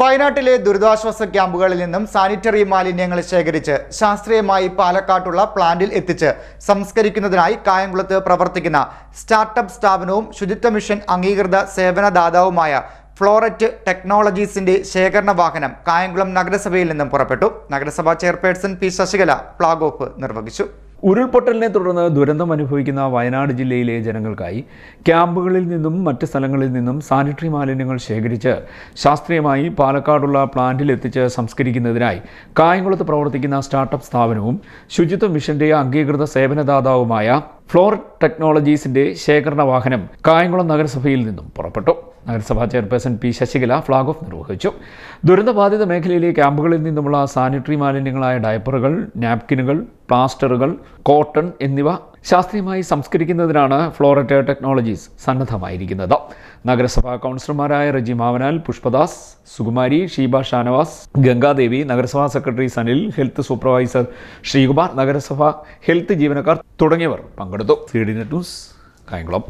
വയനാട്ടിലെ ദുരിതാശ്വാസ ക്യാമ്പുകളിൽ നിന്നും സാനിറ്ററി മാലിന്യങ്ങൾ ശേഖരിച്ച് ശാസ്ത്രീയമായി പാലക്കാട്ടുള്ള പ്ലാന്റിൽ എത്തിച്ച് സംസ്കരിക്കുന്നതിനായി കായംകുളത്ത് പ്രവർത്തിക്കുന്ന സ്റ്റാർട്ടപ്പ് സ്ഥാപനവും ശുചിത്വ മിഷൻ അംഗീകൃത സേവനദാതാവുമായ ഫ്ലോററ്റ് ടെക്നോളജീസിന്റെ ശേഖരണ വാഹനം കായംകുളം നഗരസഭയിൽ നിന്നും പുറപ്പെട്ടു. നഗരസഭാ chairperson P Sasikala flag off നിർവഹിച്ചു. ഉരുൾപൊട്ടലിനെ തുടർന്ന് ദുരന്തം അനുഭവിക്കുന്ന വയനാട് ജില്ലയിലെ ജനങ്ങൾക്കായി ക്യാമ്പുകളിൽ നിന്നും മറ്റ് സ്ഥലങ്ങളിൽ നിന്നും സാനിറ്ററി മാലിന്യങ്ങൾ ശേഖരിച്ച് ശാസ്ത്രീയമായി പാലക്കാടുള്ള പ്ലാന്റിൽ എത്തിച്ച് സംസ്കരിക്കുന്നതിനായി കായംകുളത്ത് പ്രവർത്തിക്കുന്ന സ്റ്റാർട്ടപ്പ് സ്ഥാപനവും ശുചിത്വ മിഷന്റെ അംഗീകൃത സേവനദാതാവുമായ ഫ്ലോർ ടെക്നോളജീസിന്റെ ശേഖരണ വാഹനം കായംകുളം നഗരസഭയിൽ നിന്നും പുറപ്പെട്ടു. നഗരസഭാ chairperson P Sasikala flag off നിർവഹിച്ചു. ദുരന്തബാധിത മേഖലയിലെ ക്യാമ്പുകളിൽ നിന്നുമുള്ള സാനിറ്ററി മാലിന്യങ്ങളായ ഡയപ്പറുകൾ നാപ്കിനുകൾ പ്ലാസ്റ്ററുകൾ കോട്ടൺ എന്നിവ ശാസ്ത്രീയമായി സംസ്കരിക്കുന്നതിനാണ് ഫ്ലോററ്റ് ടെക്നോളജീസ് സന്നദ്ധമായിരിക്കുന്നത്. നഗരസഭാ കൗൺസിലർമാരായ റജി മാവനാൽ പുഷ്പദാസ് സുകുമാരി ഷീബ ഷാനവാസ് ഗംഗാദേവി നഗരസഭാ secretary Sanil health supervisor Sreekumar നഗരസഭ ഹെൽത്ത് ജീവനക്കാർ തുടങ്ങിയവർ പങ്കെടുത്തു. C D net news Kayamkulam.